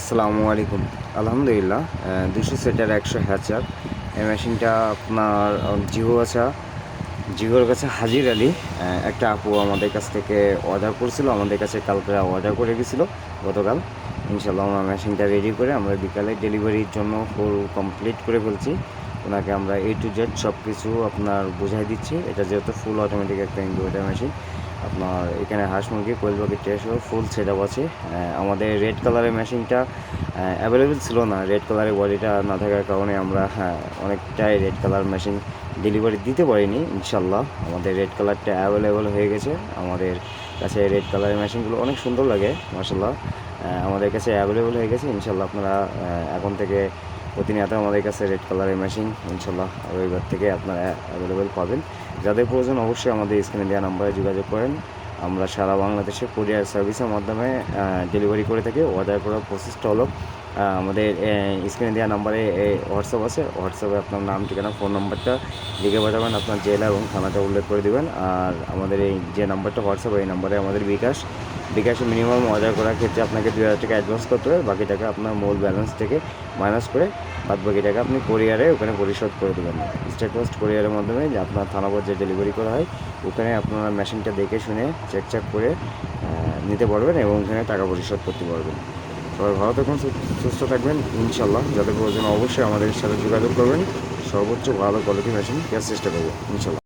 আসসালামু আলাইকুম। আলহামদুলিল্লাহ দুশো সেটার একশো হ্যাচার। এই মেশিনটা আপনার জিও আছে। জিওর কাছে হাজির আলী একটা আপু আমাদের কাছ থেকে অর্ডার করছিল, আমাদের কাছে কালকে অর্ডার করে গেছিল গতকাল। ইনশাল্লাহ আমরা মেশিনটা রেডি করে আমরা বিকালে ডেলিভারির জন্য ফুল কমপ্লিট করে ফেলছি। ওনাকে আমরা এ টু জেড সব কিছু আপনার বুঝাই দিচ্ছি। এটা যেহেতু ফুল অটোমেটিক একটা ইনভার্টার মেশিন আপনার এখানে হাঁস মুরগি, কোয়েল পাখি ট্রেসও ফুল সেট আছে। আমাদের রেড কালারের মেশিনটা অ্যাভেলেবেল ছিল না। রেড কালারের বডিটা না থাকার কারণে আমরা অনেকটাই রেড কালার মেশিন ডেলিভারি দিতে পারিনি ইনশাল্লাহ আমাদের রেড কালারটা অ্যাভেলেবেল হয়ে গেছে। আমাদের কাছে রেড কালারের মেশিনগুলো অনেক সুন্দর লাগে মাসাল্লাহ আমাদের কাছে অ্যাভেলেবেল হয়ে গেছে ইনশাল্লাহ আপনারা এখন থেকে প্রতিনিয়ত আমাদের কাছে রেড কালারের মেশিন ইনশাল্লাহ রবিবার থেকে আপনারা অ্যাভেলেবেল পাবেন। যাদের প্রয়োজন অবশ্যই আমাদের স্ক্রিনে দেওয়া নাম্বারে যোগাযোগ করেন। আমরা সারা বাংলাদেশে কুরিয়ার সার্ভিসের মাধ্যমে ডেলিভারি করে থাকি। অর্ডার করার প্রসেসটা হলো আমাদের স্ক্রিনে দেওয়া নাম্বারে হোয়াটসঅ্যাপ আছে। হোয়াটসঅ্যাপে আপনার নাম, ঠিকানা ফোন নাম্বারটা লিখে পাঠাবেন, আপনার জেলা এবং থানাটা উল্লেখ করে দেবেন। আর আমাদের এই যে নাম্বারটা হোয়াটসঅ্যাপ এই নাম্বারে আমাদের বিকাশ, বিকাশে মিনিমাম অর্ডার করার ক্ষেত্রে আপনাকে দুই হাজার টাকা অ্যাডভান্স করতে হবে। বাকি টাকা আপনার মূল ব্যালেন্স থেকে মাইনাস করে বাদ বাকি টাকা আপনি কোরিয়ারে ওখানে পরিশোধ করে দেবেন। স্টেট পোস্ট কোরিয়ারের মাধ্যমে যে আপনার থানা পর্যায়ে ডেলিভারি করা হয়, ওখানে আপনারা মেশিনটা দেখে শুনে চেক চেক করে নিতে পারবেন এবং ওখানে টাকা পরিশোধ করতে পারবেন। সবাই ভালো থাকুন, সুস্থ থাকবেন। ইনশাল্লাহ যাদের প্রয়োজন অবশ্যই আমাদের সাথে যোগাযোগ করবেন। সর্বোচ্চ ভালো কোয়ালিটি মেশিন দেওয়ার চেষ্টা করব ইনশাল্লাহ